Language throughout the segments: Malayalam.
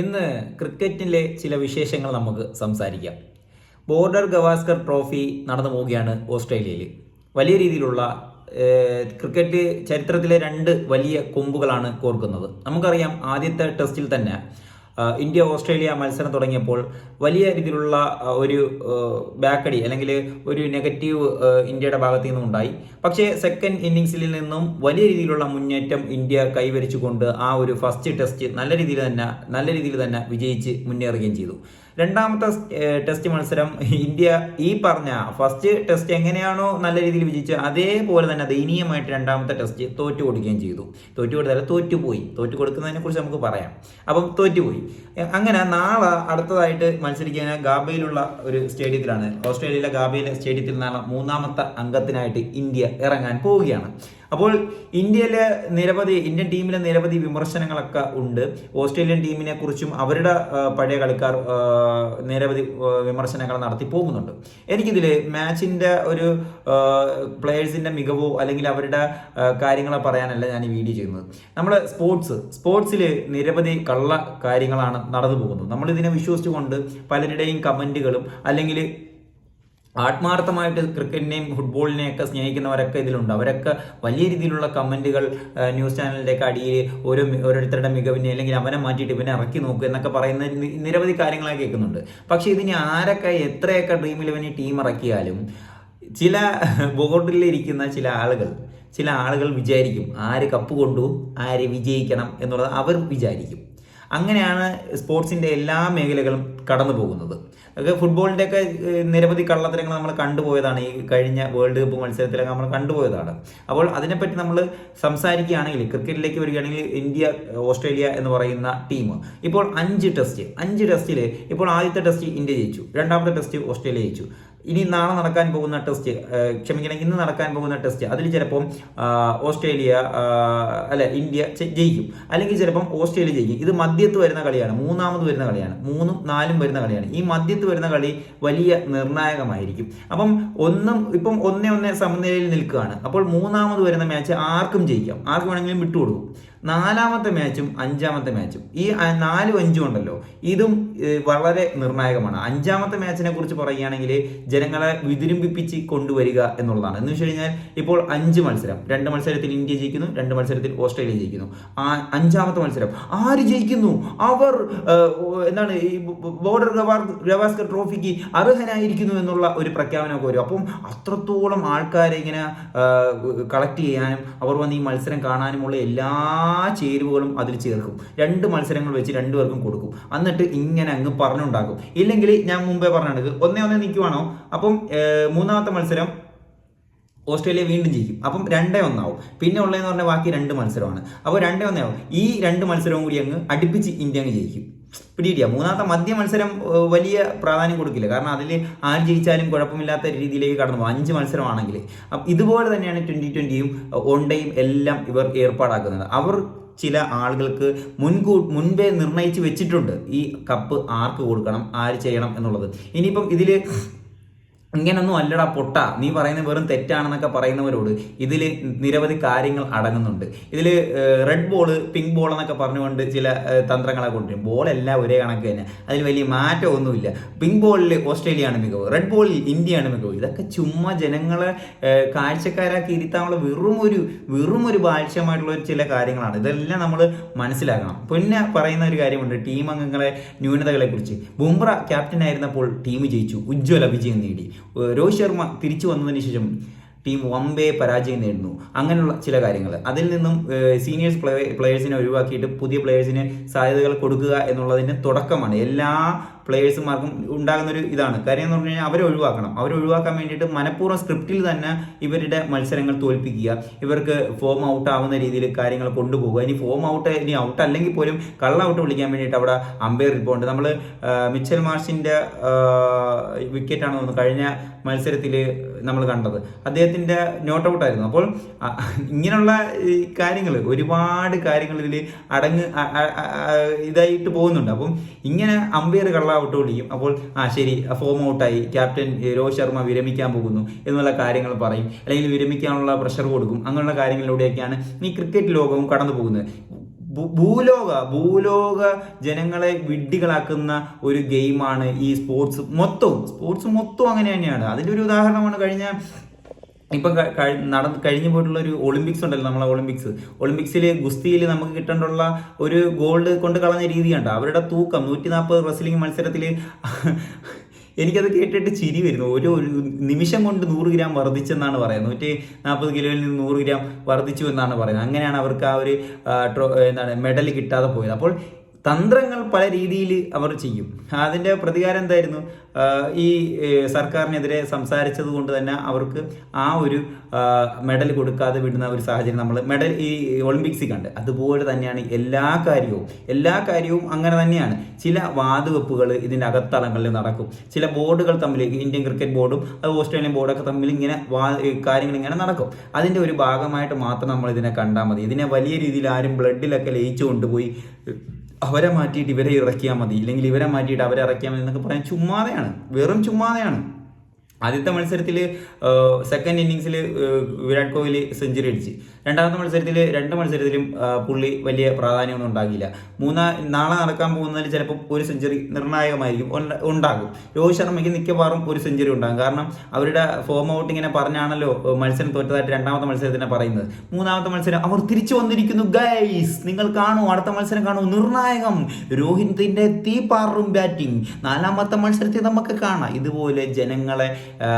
ഇന്ന് ക്രിക്കറ്റിലെ ചില വിശേഷങ്ങൾ നമുക്ക് സംസാരിക്കാം. ബോർഡർ ഗവാസ്കർ ട്രോഫി നടന്നു പോവുകയാണ് ഓസ്ട്രേലിയയിൽ. വലിയ രീതിയിലുള്ള ക്രിക്കറ്റ് ചരിത്രത്തിലെ രണ്ട് വലിയ കൊമ്പുകളാണ് കോർക്കുന്നത്. നമുക്കറിയാം ആദ്യത്തെ ടെസ്റ്റിൽ തന്നെ ഇന്ത്യ ഓസ്ട്രേലിയ മത്സരം തുടങ്ങിയപ്പോൾ വലിയ രീതിയിലുള്ള ഒരു ബാക്കടി അല്ലെങ്കിൽ ഒരു നെഗറ്റീവ് ഇന്ത്യയുടെ ഭാഗത്തു നിന്നും ഉണ്ടായി. പക്ഷേ സെക്കൻഡ് ഇന്നിങ്സിൽ നിന്നും വലിയ രീതിയിലുള്ള മുന്നേറ്റം ഇന്ത്യ കൈവരിച്ചുകൊണ്ട് ആ ഒരു ഫസ്റ്റ് ടെസ്റ്റ് നല്ല രീതിയിൽ തന്നെ നല്ല രീതിയിൽ തന്നെ വിജയിച്ച് മുന്നേറുകയും ചെയ്തു. രണ്ടാമത്തെ ടെസ്റ്റ് മത്സരം ഇന്ത്യ ഈ പറഞ്ഞ ഫസ്റ്റ് ടെസ്റ്റ് എങ്ങനെയാണോ നല്ല രീതിയിൽ വിജയിച്ചത് അതേപോലെ തന്നെ ദയനീയമായിട്ട് രണ്ടാമത്തെ ടെസ്റ്റ് തോറ്റു കൊടുക്കുകയും ചെയ്തു. തോറ്റു കൊടുത്താൽ തോറ്റുപോയി തോറ്റു കൊടുക്കുന്നതിനെ കുറിച്ച് നമുക്ക് പറയാം. അപ്പം തോറ്റുപോയി അങ്ങനെ നാളെ അടുത്തതായിട്ട് മത്സരിക്കുന്ന ഗാബയിലുള്ള ഒരു സ്റ്റേഡിയത്തിലാണ്. ഓസ്ട്രേലിയയിലെ ഗാബയിലെ സ്റ്റേഡിയത്തിൽ നാളെ മൂന്നാമത്തെ അംഗത്തിനായിട്ട് ഇന്ത്യ ഇറങ്ങാൻ പോവുകയാണ്. അപ്പോൾ ഇന്ത്യയിലെ നിരവധി ഇന്ത്യൻ ടീമിലെ നിരവധി വിമർശനങ്ങളൊക്കെ ഉണ്ട്. ഓസ്ട്രേലിയൻ ടീമിനെ കുറിച്ചും അവരുടെ പഴയ കളിക്കാർ നിരവധി വിമർശനങ്ങൾ നടത്തി പോകുന്നുണ്ട്. എനിക്കിതിൽ മാച്ചിന്റെ ഒരു പ്ലേയേഴ്സിന്റെ മികവോ അല്ലെങ്കിൽ അവരുടെ കാര്യങ്ങളോ പറയാനല്ല ഞാൻ ഈ വീഡിയോ ചെയ്യുന്നത്. നമ്മൾ സ്പോർട്സ് സ്പോർട്സിൽ നിരവധി കള്ള കാര്യങ്ങളാണ് നടന്നു പോകുന്നത്. നമ്മളിതിനെ വിശ്വസിച്ചുകൊണ്ട് പലരുടെയും കമന്റുകളും അല്ലെങ്കിൽ ആത്മാർത്ഥമായിട്ട് ക്രിക്കറ്റിനെയും ഫുട്ബോളിനെയും ഒക്കെ സ്നേഹിക്കുന്നവരൊക്കെ ഇതിലുണ്ട്. അവരൊക്കെ വലിയ രീതിയിലുള്ള കമന്റുകൾ ന്യൂസ് ചാനലിന്റെയൊക്കെ അടിയിൽ ഓരോ ഓരോരുത്തരുടെ മികവിനെ അല്ലെങ്കിൽ അവനെ മാറ്റിയിട്ട് ഇവനെ ഇറക്കി നോക്കുക എന്നൊക്കെ പറയുന്ന നിരവധി കാര്യങ്ങളൊക്കെ കേൾക്കുന്നുണ്ട്. പക്ഷേ ഇതിന് ആരൊക്കെ എത്രയൊക്കെ ഡ്രീം ഇലവനി ടീം ഇറക്കിയാലും ചില ബോർഡിലിരിക്കുന്ന ചില ആളുകൾ ചില ആളുകൾ വിചാരിക്കും ആര് കപ്പ് കൊണ്ടു ആര് വിജയിക്കണം എന്നുള്ളത് അവർ വിചാരിക്കും. അങ്ങനെയാണ് സ്പോർട്സിന്റെ എല്ലാ മേഖലകളും കടന്നു പോകുന്നത്. ഫുട്ബോളിന്റെയൊക്കെ നിരവധി കള്ളത്തരങ്ങൾ നമ്മൾ കണ്ടുപോയതാണ്. ഈ കഴിഞ്ഞ വേൾഡ് കപ്പ് മത്സരത്തിലൊക്കെ നമ്മൾ കണ്ടുപോയതാണ്. അപ്പോൾ അതിനെപ്പറ്റി നമ്മൾ സംസാരിക്കുകയാണെങ്കിൽ ക്രിക്കറ്റിലേക്ക് വരികയാണെങ്കിൽ ഇന്ത്യ ഓസ്ട്രേലിയ എന്ന് പറയുന്ന ടീം. ഇപ്പോൾ അഞ്ച് ടെസ്റ്റ് അഞ്ച് ടെസ്റ്റിൽ ഇപ്പോൾ ആദ്യത്തെ ടെസ്റ്റ് ഇന്ത്യ ജയിച്ചു. രണ്ടാമത്തെ ടെസ്റ്റ് ഓസ്ട്രേലിയ ജയിച്ചു. ഇനി നാളെ നടക്കാൻ പോകുന്ന ടെസ്റ്റ് ക്ഷമിക്കണം ഇന്ന് നടക്കാൻ പോകുന്ന ടെസ്റ്റ് അതിൽ ചിലപ്പം ഓസ്ട്രേലിയ അല്ല ഇന്ത്യ ജയിക്കും. അല്ലെങ്കിൽ ചിലപ്പം ഓസ്ട്രേലിയ ജയിക്കും. ഇത് മധ്യത്ത് വരുന്ന കളിയാണ്. മൂന്നാമത് വരുന്ന കളിയാണ്. മൂന്നും നാലും വരുന്ന കളിയാണ്. ഈ മധ്യത്ത് വരുന്ന കളി വലിയ നിർണായകമായിരിക്കും. അപ്പം ഒന്നും ഇപ്പം ഒന്നേ ഒന്നേ സമനിലയിൽ നിൽക്കുകയാണ്. അപ്പോൾ മൂന്നാമത് വരുന്ന മാച്ച് ആർക്കും ജയിക്കാം. ആർക്ക് വേണമെങ്കിലും വിട്ടുകൊടുക്കും. നാലാമത്തെ മാച്ചും അഞ്ചാമത്തെ മാച്ചും ഈ നാലും അഞ്ചും ഉണ്ടല്ലോ. ഇതും വളരെ നിർണായകമാണ്. അഞ്ചാമത്തെ മാച്ചിനെ കുറിച്ച് പറയുകയാണെങ്കിൽ ജനങ്ങളെ വിതിരുമ്പിപ്പിച്ച് കൊണ്ടുവരിക എന്നുള്ളതാണ്. എന്ന് വെച്ച് കഴിഞ്ഞാൽ ഇപ്പോൾ അഞ്ച് മത്സരം. രണ്ട് മത്സരത്തിൽ ഇന്ത്യ ജയിക്കുന്നു രണ്ട് മത്സരത്തിൽ ഓസ്ട്രേലിയ ജയിക്കുന്നു. ആ അഞ്ചാമത്തെ മത്സരം. ആര് ജയിക്കുന്നു? അവർ എന്താണ് ഈ ബോർഡർ ഗവാസ്കർ ട്രോഫിക്ക് അർഹനായിരിക്കുന്നു എന്നുള്ള ഒരു പ്രഖ്യാപനമൊക്കെ വരും. അപ്പം അത്രത്തോളം ആൾക്കാരെ ഇങ്ങനെ കളക്ട് ചെയ്യാനും അവർ വന്ന് ഈ മത്സരം കാണാനുമുള്ള എല്ലാ ചേരുവകളും അതിൽ ചേർക്കും. രണ്ട് മത്സരങ്ങൾ വെച്ച് രണ്ടുപേർക്കും കൊടുക്കും. എന്നിട്ട് ഇങ്ങനെ അങ്ങ് പറഞ്ഞുണ്ടാക്കും. ഇല്ലെങ്കിൽ ഞാൻ മുമ്പേ പറഞ്ഞത് ഒന്നേ ഒന്നേ നിൽക്കുവാണോ അപ്പം മൂന്നാമത്തെ മത്സരം ഓസ്ട്രേലിയ വീണ്ടും ജയിക്കും. അപ്പം രണ്ടേ ഒന്നാവും. പിന്നെ ഉള്ളതെന്ന് പറഞ്ഞാൽ ബാക്കി രണ്ട് മത്സരമാണ്. അപ്പോൾ രണ്ടേ ആവും. ഈ രണ്ട് മത്സരവും കൂടി അങ്ങ് അടുപ്പിച്ച് ഇന്ത്യ അങ്ങ് ജയിക്കും. പിടിയില്ല മൂന്നാമത്തെ മധ്യ മത്സരം വലിയ പ്രാധാന്യം കൊടുക്കില്ല. കാരണം അതിൽ ആര് ജയിച്ചാലും കുഴപ്പമില്ലാത്ത രീതിയിലേക്ക് കടന്നു പോകും. അഞ്ച് മത്സരമാണെങ്കിൽ. ഇതുപോലെ തന്നെയാണ് ട്വന്റി ട്വന്റിയും ഒണ്ടയും എല്ലാം ഇവർ ഏർപ്പാടാക്കുന്നത്. അവർ ചില ആളുകൾക്ക് മുൻകൂ മുൻപേ നിർണയിച്ച് വെച്ചിട്ടുണ്ട് ഈ കപ്പ് ആർക്ക് കൊടുക്കണം ആര് ചെയ്യണം എന്നുള്ളത്. ഇനിയിപ്പം ഇതിൽ ഇങ്ങനൊന്നും അല്ലടാ പൊട്ട. നീ പറയുന്നത് വെറും തെറ്റാണെന്നൊക്കെ പറയുന്നവരോട് ഇതിൽ നിരവധി കാര്യങ്ങൾ അടങ്ങുന്നുണ്ട്. ഇതിൽ റെഡ് ബോൾ പിങ്ക് ബോൾ എന്നൊക്കെ പറഞ്ഞുകൊണ്ട് ചില തന്ത്രങ്ങളെ കൊണ്ടുവരും. ബോളെല്ലാം ഒരേ കണക്ക് തന്നെ. അതിൽ വലിയ മാറ്റമൊന്നുമില്ല പിങ്ക് ബോളിൽ ഓസ്ട്രേലിയയാണ് മികവ്. റെഡ് ബോളിൽ ഇന്ത്യയാണ് മികവ്. ഇതൊക്കെ ചുമ്മാ ജനങ്ങളെ കാഴ്ചക്കാരാക്കി ഇരുത്താനുള്ള വെറും ഒരു വെറും ഒരു ബാഴ്ചമായിട്ടുള്ള ഒരു ചില കാര്യങ്ങളാണ്. ഇതെല്ലാം നമ്മൾ മനസ്സിലാക്കണം. പിന്നെ പറയുന്ന ഒരു കാര്യമുണ്ട്. ടീം അംഗങ്ങളെ ന്യൂനതകളെക്കുറിച്ച്. ബുംറ ക്യാപ്റ്റൻ ആയിരുന്നപ്പോൾ ടീം ജയിച്ചു. ഉജ്ജ്വല വിജയം നേടി. രോഹിത് ശർമ്മ തിരിച്ചു വന്നതിന് ശേഷം ടീം വമ്പേ പരാജയം നേടുന്നു. അങ്ങനെയുള്ള ചില കാര്യങ്ങൾ. അതിൽ നിന്നും സീനിയേഴ്സ് പ്ലേ പ്ലേയേഴ്സിനെ ഒഴിവാക്കിയിട്ട് പുതിയ പ്ലേയേഴ്സിന് സാധ്യതകൾ കൊടുക്കുക എന്നുള്ളതിന്റെ തുടക്കമാണ്. എല്ലാ പ്ലേയേഴ്സുമാർക്കും ഉണ്ടാകുന്ന ഒരു ഇതാണ്. കാര്യം എന്ന് പറഞ്ഞു കഴിഞ്ഞാൽ അവരെ ഒഴിവാക്കണം. അവരെ ഒഴിവാക്കാൻ വേണ്ടിയിട്ട് മനഃപൂർവം സ്ക്രിപ്റ്റിൽ തന്നെ ഇവരുടെ മത്സരങ്ങൾ തോൽപ്പിക്കുക. ഇവർക്ക് ഫോം ഔട്ട് ആവുന്ന രീതിയിൽ കാര്യങ്ങൾ കൊണ്ടുപോകുക. ഇനി ഫോം ഔട്ട് ഇനി ഔട്ട് അല്ലെങ്കിൽ പോലും കള്ള ഔട്ട് വിളിക്കാൻ വേണ്ടിയിട്ട് അവിടെ അമ്പയർ റിപ്പോണ്ട് നമ്മൾ മിച്ചൽ മാർഷിന്റെ വിക്കറ്റാണ് തോന്നുന്നു കഴിഞ്ഞ മത്സരത്തിൽ നമ്മൾ കണ്ടത്. അദ്ദേഹത്തിന്റെ നോട്ട് ഔട്ട് ആയിരുന്നു. അപ്പോൾ ഇങ്ങനെയുള്ള കാര്യങ്ങൾ ഒരുപാട് കാര്യങ്ങൾ ഇതിൽ അടങ്ങ് ഇതായിട്ട് പോകുന്നുണ്ട്. അപ്പം ഇങ്ങനെ അമ്പയർ കള്ള ഔട്ട് വിളിക്കും അപ്പോൾ ആ ശരി ഫോം ഔട്ടായി ക്യാപ്റ്റൻ രോഹിത് ശർമ്മ വിരമിക്കാൻ പോകുന്നു എന്നുള്ള കാര്യങ്ങൾ പറയും. അല്ലെങ്കിൽ വിരമിക്കാനുള്ള പ്രഷർ കൊടുക്കും. അങ്ങനെയുള്ള കാര്യങ്ങളിലൂടെയൊക്കെയാണ് ഈ ക്രിക്കറ്റ് ലോകവും കടന്നു പോകുന്നത്. ഭൂലോക ഭൂലോക ജനങ്ങളെ വിഡ്ഢികളാക്കുന്ന ഒരു ഗെയിമാണ് ഈ സ്പോർട്സ് മൊത്തവും സ്പോർട്സ് മൊത്തവും അങ്ങനെ തന്നെയാണ്. അതിന്റെ ഒരു ഉദാഹരണമാണ് കഴിഞ്ഞ ഇപ്പം നട കഴിഞ്ഞു പോയിട്ടുള്ള ഒരു ഒളിമ്പിക്സ് ഉണ്ടല്ലോ നമ്മളെ ഒളിമ്പിക്സ്. ഒളിമ്പിക്സിൽ ഗുസ്തിയിൽ നമുക്ക് കിട്ടേണ്ടുള്ള ഒരു ഗോൾഡ് കൊണ്ട് കളഞ്ഞ രീതി കണ്ട അവരുടെ തൂക്കം നൂറ്റി നാൽപ്പത് റെസ്ലിംഗ് മത്സരത്തിൽ എനിക്കത് കേട്ടിട്ട് ചിരി വരുന്നു. ഒരു ഒരു നിമിഷം കൊണ്ട് നൂറ് ഗ്രാം വർദ്ധിച്ചെന്നാണ് പറയുന്നത്. നൂറ്റി നാൽപ്പത് കിലോയിൽ നിന്ന് നൂറ് ഗ്രാം വർദ്ധിച്ചു എന്നാണ് പറയുന്നത്. അങ്ങനെയാണ് അവർക്ക് ആ ഒരു എന്താണ് മെഡൽ കിട്ടാതെ പോയത്. അപ്പോൾ തന്ത്രങ്ങൾ പല രീതിയിൽ അവർ ചെയ്യും. അതിന്റെ പ്രതികാരം എന്തായിരുന്നു? ഈ സർക്കാരിനെതിരെ സംസാരിച്ചത് കൊണ്ട് തന്നെ അവർക്ക് ആ ഒരു മെഡൽ കൊടുക്കാതെ വിടുന്ന ഒരു സാഹചര്യം നമ്മൾ മെഡൽ ഈ ഒളിമ്പിക്സിൽ കണ്ട്. അതുപോലെ തന്നെയാണ് എല്ലാ കാര്യവും. എല്ലാ കാര്യവും അങ്ങനെ തന്നെയാണ്. ചില വാതുവെപ്പുകൾ ഇതിന്റെ അകത്തളങ്ങളിൽ നടക്കും. ചില ബോർഡുകൾ തമ്മിൽ ഇന്ത്യൻ ക്രിക്കറ്റ് ബോർഡും അത് ഓസ്ട്രേലിയൻ ബോർഡൊക്കെ തമ്മിൽ ഇങ്ങനെ കാര്യങ്ങൾ ഇങ്ങനെ നടക്കും. അതിന്റെ ഒരു ഭാഗമായിട്ട് മാത്രം നമ്മൾ ഇതിനെ കണ്ടാൽ മതി. ഇതിനെ വലിയ രീതിയിൽ ആരും ബ്ലഡിലൊക്കെ ലയിച്ചു കൊണ്ടുപോയി അവരെ മാറ്റിയിട്ട് ഇവരെ ഇറക്കിയാൽ മതി. ഇല്ലെങ്കിൽ ഇവരെ മാറ്റിയിട്ട് അവരെ ഇറക്കിയാൽ മതി എന്നൊക്കെ പറയാൻ ചുമ്മാതെയാണ്. വെറും ചുമ്മാതെയാണ്. ആദ്യത്തെ മത്സരത്തിൽ സെക്കൻഡ് ഇന്നിങ്സിൽ വിരാട് കോഹ്ലി സെഞ്ചുറി അടിച്ച്. രണ്ടാമത്തെ മത്സരത്തിൽ രണ്ട് മത്സരത്തിലും പുള്ളി വലിയ പ്രാധാന്യമൊന്നും ഉണ്ടാകില്ല. മൂന്നാ നാളെ നടക്കാൻ പോകുന്നതിൽ ചിലപ്പോൾ ഒരു സെഞ്ചുറി നിർണായകമായിരിക്കും ഉണ്ടാകും. രോഹിത് ശർമ്മയ്ക്ക് മിക്കവാറും ഒരു സെഞ്ചുറി ഉണ്ടാകും. കാരണം അവരുടെ ഫോം ഔട്ട് ഇങ്ങനെ പറഞ്ഞാണല്ലോ മത്സരം തോറ്റതായിട്ട് രണ്ടാമത്തെ മത്സരത്തിനെ പറയുന്നത്. മൂന്നാമത്തെ മത്സരം അവർ തിരിച്ചു വന്നിരിക്കുന്നു ഗൈസ് നിങ്ങൾ കാണൂ അടുത്ത മത്സരം കാണൂ. നിർണായകം. രോഹിത്തിന്റെ തീപാറും ബാറ്റിംഗ് നാലാമത്തെ മത്സരത്തിൽ നമുക്ക് കാണാം. ഇതുപോലെ ജനങ്ങളെ ആ,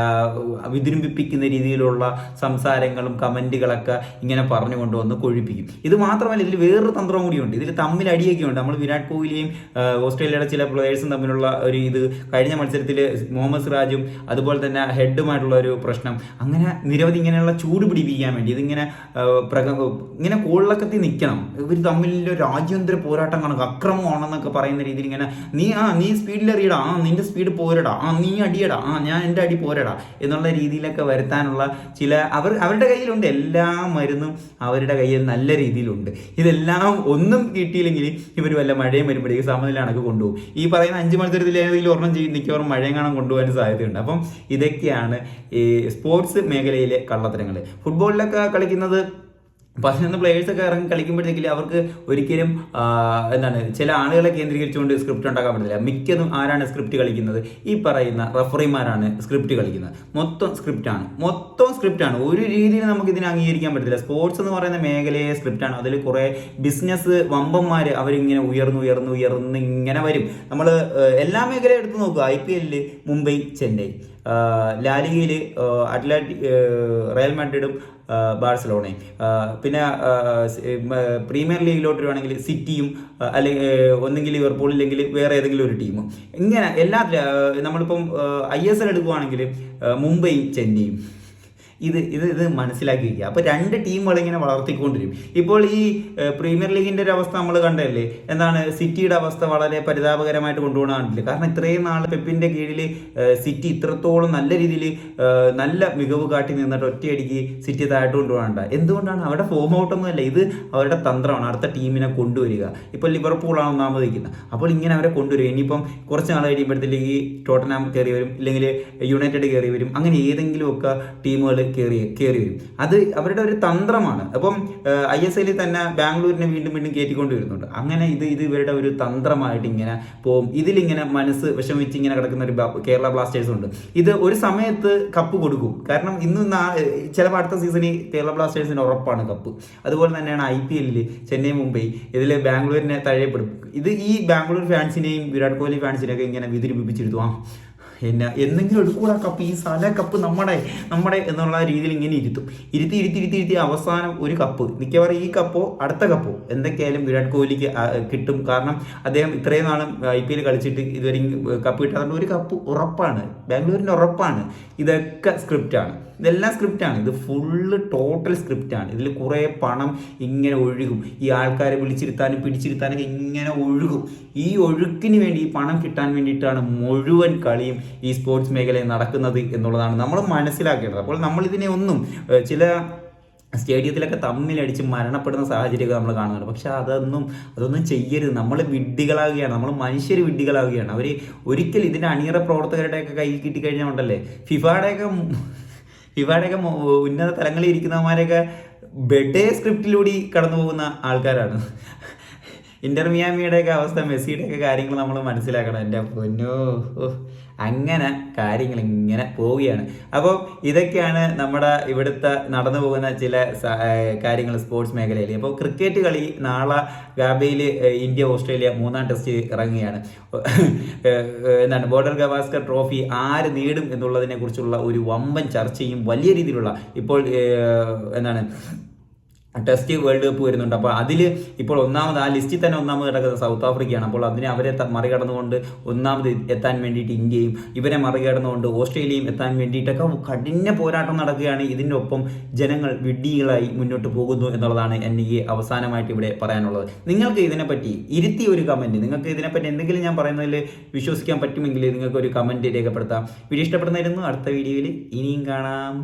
വിജൃംഭിപ്പിക്കുന്ന രീതിയിലുള്ള സംസാരങ്ങളും കമന്റുകളൊക്കെ ഇങ്ങനെ പറഞ്ഞു കൊണ്ടുവന്ന് കൊഴിപ്പിക്കും. ഇത് മാത്രമല്ല ഇതിൽ വേറൊരു തന്ത്രം കൂടിയുണ്ട് ഇതിൽ തമ്മിൽ അടിയൊക്കെ ഉണ്ട്. നമ്മൾ വിരാട് കോഹ്ലിയും ഓസ്ട്രേലിയയുടെ ചില പ്ലേയേഴ്സും തമ്മിലുള്ള ഒരു ഇത് കഴിഞ്ഞ മത്സരത്തിൽ മുഹമ്മദ് സിറാജും അതുപോലെ തന്നെ ഹെഡുമായിട്ടുള്ള ഒരു പ്രശ്നം. അങ്ങനെ നിരവധി ഇങ്ങനെയുള്ള ചൂട് പിടിപ്പിക്കാൻ വേണ്ടി ഇതിങ്ങനെ ഇങ്ങനെ കോളിളക്കത്തി നിൽക്കണം. ഇവർ തമ്മിലുള്ള രാജ്യാന്തര പോരാട്ടം കാണുക. അക്രമമാണെന്നൊക്കെ പറയുന്ന രീതിയിൽ ഇങ്ങനെ നീ ആ നീ സ്പീഡിൽ എറിയടാ. ആ നിന്റെ സ്പീഡ് പോരടാ. ആ നീ അടിയടാ. ആ ഞാൻ എന്റെ അടി പോരടാ എന്നുള്ള രീതിയിലൊക്കെ വരുത്താനുള്ള ചില അവർ അവരുടെ കയ്യിലുണ്ട്. എല്ലാ മരുന്നും അവരുടെ കയ്യിൽ നല്ല രീതിയിലുണ്ട്. ഇതെല്ലാം ഒന്നും കിട്ടിയില്ലെങ്കിൽ ഇവർ വല്ല മഴയും വരുമ്പോഴേക്കും സമനിലാണൊക്കെ കൊണ്ടുപോകും. ഈ പറയുന്ന അഞ്ച് മത്സരത്തിൽ ഏതെങ്കിലും ഒരെണ്ണം ചെയ്യും മിക്കവാറും മഴയും കാണാൻ കൊണ്ടുപോകാൻ സാധ്യതയുണ്ട്. അപ്പം ഇതൊക്കെയാണ് ഈ സ്പോർട്സ് മേഖലയിലെ കള്ളത്തരങ്ങൾ ഫുട്ബോളിലൊക്കെ കളിക്കുന്നത് പതിനൊന്ന് പ്ലേയേഴ്സ് ഒക്കെ ഇറങ്ങി കളിക്കുമ്പോഴത്തേക്കില്ല അവർക്ക് ഒരിക്കലും എന്താണ് ചില ആളുകളെ കേന്ദ്രീകരിച്ചുകൊണ്ട് സ്ക്രിപ്റ്റ് ഉണ്ടാക്കാൻ പറ്റില്ല മിക്കതും ആരാണ് സ്ക്രിപ്റ്റ് കളിക്കുന്നത്? ഈ പറയുന്ന റഫറിമാരാണ് സ്ക്രിപ്റ്റ് കളിക്കുന്നത്. മൊത്തം സ്ക്രിപ്റ്റാണ് മൊത്തം സ്ക്രിപ്റ്റാണ് ഒരു രീതിയിൽ നമുക്ക് ഇതിനെ അംഗീകരിക്കാൻ പറ്റില്ല സ്പോർട്സ് എന്ന് പറയുന്ന മേഖലയെ സ്ക്രിപ്റ്റാണ് അതിൽ കുറേ ബിസിനസ് വമ്പന്മാർ അവരിങ്ങനെ ഉയർന്നു ഉയർന്നു ഉയർന്ന് ഇങ്ങനെ വരും. നമ്മൾ എല്ലാ മേഖലയും എടുത്ത് നോക്കുക. ഐ പി എല്ലിൽ മുംബൈ ചെന്നൈ. ലാലിഗയിൽ അറ്റ്ലാറ്റി റയൽ മാഡ്രിഡും ബാഴ്സലോണയും. പിന്നെ പ്രീമിയർ ലീഗിലോട്ട് വരുവാണെങ്കിൽ സിറ്റിയും അല്ലെങ്കിൽ ഒന്നെങ്കിൽ ലിവർപൂൾ ഇല്ലെങ്കിൽ വേറെ ഏതെങ്കിലും ഒരു ടീമും. ഇങ്ങനെ എല്ലാ നമ്മളിപ്പം ഐ എസ് എൽ എടുക്കുവാണെങ്കിൽ മുംബൈ ചെന്നൈയും. ഇത് ഇത് ഇത് മനസ്സിലാക്കി വയ്ക്കുക അപ്പോൾ രണ്ട് ടീമുകൾ ഇങ്ങനെ ഇപ്പോൾ ഈ പ്രീമിയർ ലീഗിന്റെ ഒരു അവസ്ഥ നമ്മൾ കണ്ടല്ലേ എന്താണ് സിറ്റിയുടെ അവസ്ഥ വളരെ പരിതാപകരമായിട്ട് കൊണ്ടുപോകണമെന്നില്ല കാരണം ഇത്രയും നാൾ പെപ്പിന്റെ കീഴിൽ സിറ്റി ഇത്രത്തോളം നല്ല രീതിയിൽ നല്ല മികവ് കാട്ടി നിന്നിട്ട് ഒറ്റയടിക്ക് സിറ്റി താഴോട്ട് കൊണ്ടുപോകണ്ട എന്തുകൊണ്ടാണ്? അവരുടെ ഫോം ഔട്ടൊന്നുമല്ല ഇത് അവരുടെ തന്ത്രമാണ്. അടുത്ത ടീമിനെ കൊണ്ടുവരിക. ഇപ്പോൾ ലിവർപൂളാണ് ഒന്നാമത് നിൽക്കുന്നത്. അപ്പോൾ ഇങ്ങനെ അവരെ കൊണ്ടുവരിക. ഇനിയിപ്പം കുറച്ച് നാൾ കഴിയുമ്പോഴത്തേക്ക് ടോട്ടനാം കയറി വരും. ഇല്ലെങ്കിൽ യുണൈറ്റഡ് കയറി വരും. അങ്ങനെ ഏതെങ്കിലുമൊക്കെ ടീമുകൾ കയറി കയറി വരും. അത് അവരുടെ ഒരു തന്ത്രമാണ്. അപ്പം ഐ എസ് എല്ലിൽ തന്നെ ബാംഗ്ലൂരിനെ വീണ്ടും വീണ്ടും കയറ്റിക്കൊണ്ട് വരുന്നുണ്ട് അങ്ങനെ ഇത് ഇത് ഇവരുടെ ഒരു തന്ത്രമായിട്ട് ഇങ്ങനെ പോകും. ഇതിലിങ്ങനെ മനസ്സ് വിഷമിച്ച് ഇങ്ങനെ കിടക്കുന്ന ഒരു കേരള ബ്ലാസ്റ്റേഴ്സ് ഉണ്ട്. ഇത് ഒരു സമയത്ത് കപ്പ് കൊടുക്കും. കാരണം ഇന്ന് ചിലപ്പോൾ അടുത്ത സീസണിൽ കേരള ബ്ലാസ്റ്റേഴ്സിന് ഉറപ്പാണ് കപ്പ്. അതുപോലെ തന്നെയാണ് ഐ പി എല്ലിൽ ചെന്നൈ മുംബൈ ഇതിൽ ബാംഗ്ലൂരിനെ തഴയപ്പെടും. ഇത് ഈ ബാംഗ്ലൂർ ഫാൻസിനെയും വിരാട് കോഹ്ലി ഫാൻസിനെയൊക്കെ ഇങ്ങനെ വിതിരിപ്പിച്ചിരുത്തും ആ എന്നെ എന്തെങ്കിലും എടുക്കൂടാ കപ്പ് ഈ സാല കപ്പ് നമ്മുടെ നമ്മുടെ എന്നുള്ള രീതിയിൽ ഇങ്ങനെ ഇരുത്തും. ഇരുത്തി ഇരുത്തി ഇരുത്തി ഇരുത്തി അവസാനം ഒരു കപ്പ് മിക്കവാറും ഈ കപ്പോ അടുത്ത കപ്പോ എന്തൊക്കെയായാലും വിരാട് കോഹ്ലിക്ക് കിട്ടും. കാരണം അദ്ദേഹം ഇത്രയും നാളും ഐ പി എൽ കളിച്ചിട്ട് ഇതുവരെ കപ്പ് കിട്ടാത്തതുകൊണ്ട് ഒരു കപ്പ് ഉറപ്പാണ്. ബാംഗ്ലൂരിന്റെ ഉറപ്പാണ്. ഇതൊക്കെ സ്ക്രിപ്റ്റാണ് ഇതെല്ലാം സ്ക്രിപ്റ്റാണ് ഇത് ഫുള്ള് ടോട്ടൽ സ്ക്രിപ്റ്റാണ് ഇതിൽ കുറേ പണം ഇങ്ങനെ ഒഴുകും. ഈ ആൾക്കാരെ വിളിച്ചിരുത്താനും പിടിച്ചിരുത്താനൊക്കെ ഇങ്ങനെ ഒഴുകും. ഈ ഒഴുക്കിന് വേണ്ടി ഈ പണം കിട്ടാൻ വേണ്ടിയിട്ടാണ് മുഴുവൻ കളിയും ഈ സ്പോർട്സ് മേഖലയിൽ നടക്കുന്നത് എന്നുള്ളതാണ് നമ്മൾ മനസ്സിലാക്കേണ്ടത്. അപ്പോൾ നമ്മൾ ഇതിനെ ഒന്നും ചില സ്റ്റേഡിയത്തിലൊക്കെ തമ്മിലടിച്ച് മരണപ്പെടുന്ന സാഹചര്യമൊക്കെ നമ്മൾ കാണുന്നുണ്ട്. പക്ഷെ അതൊന്നും അതൊന്നും ചെയ്യരുത്. നമ്മൾ വിഡ്ഢികളാവുകയാണ്. നമ്മൾ മനുഷ്യർ വിഡ്ഢികളാവുകയാണ്. അവർ ഒരിക്കൽ ഇതിന്റെ അണിയറ പ്രവർത്തകരുടെയൊക്കെ കയ്യിൽ കിട്ടിക്കഴിഞ്ഞാൽ ഉണ്ടല്ലേ? ഫിഫയുടെയൊക്കെ ഫിഫയുടെയൊക്കെ മു- ഉന്നത തലങ്ങളിൽ ഇരിക്കുന്നവന്മാരെയൊക്കെ ബെഡേ സ്ക്രിപ്റ്റിലൂടെ കടന്നു പോകുന്ന ആൾക്കാരാണ്. ഇന്റർ മിയാമിയുടെയൊക്കെ അവസ്ഥ മെസ്സിയുടെയൊക്കെ കാര്യങ്ങൾ നമ്മൾ മനസ്സിലാക്കണം. എന്റെ പൊന്നോ അങ്ങനെ കാര്യങ്ങൾ ഇങ്ങനെ പോവുകയാണ്. അപ്പോൾ ഇതൊക്കെയാണ് നമ്മുടെ ഇവിടുത്തെ നടന്നു പോകുന്ന ചില കാര്യങ്ങൾ സ്പോർട്സ് മേഖലയിൽ. അപ്പോൾ ക്രിക്കറ്റ് കളി നാളെ ഗാബയിൽ ഇന്ത്യ ഓസ്ട്രേലിയ മൂന്നാം ടെസ്റ്റ് ഇറങ്ങുകയാണ്. എന്താണ് ബോർഡർ ഗവാസ്കർ ട്രോഫി ആര് നേടും എന്നുള്ളതിനെ കുറിച്ചുള്ള ഒരു വമ്പൻ ചർച്ചയും വലിയ രീതിയിലുള്ള ഇപ്പോൾ എന്താണ് ടെസ്റ്റ് വേൾഡ് കപ്പ് വരുന്നുണ്ട്. അപ്പോൾ അതിൽ ഇപ്പോൾ ഒന്നാമത് ആ ലിസ്റ്റിൽ തന്നെ ഒന്നാമത് കിടക്കുന്നത് സൗത്ത് ആഫ്രിക്കയാണ്. അപ്പോൾ അതിനെ അവരെ മറികടന്നുകൊണ്ട് ഒന്നാമത് എത്താൻ വേണ്ടിയിട്ട് ഇന്ത്യയും ഇവരെ മറികടന്നുകൊണ്ട് ഓസ്ട്രേലിയയും എത്താൻ വേണ്ടിയിട്ടൊക്കെ കഠിന പോരാട്ടം നടക്കുകയാണ്. ഇതിന്റെ ഒപ്പം ജനങ്ങൾ വിഡ്ഢികളായി മുന്നോട്ട് പോകുന്നു എന്നുള്ളതാണ് എനിക്ക് അവസാനമായിട്ട് ഇവിടെ പറയാനുള്ളത്. നിങ്ങൾക്ക് ഇതിനെപ്പറ്റി ഇരുത്തി ഒരു കമന്റ് നിങ്ങൾക്ക് ഇതിനെപ്പറ്റി എന്തെങ്കിലും ഞാൻ പറയുന്നതിൽ വിശ്വസിക്കാൻ പറ്റുമെങ്കിൽ നിങ്ങൾക്ക് ഒരു കമന്റ് രേഖപ്പെടുത്താം. വീഡിയോ ഇഷ്ടപ്പെടുന്നതായിരുന്നു അടുത്ത വീഡിയോയിൽ ഇനിയും കാണാം.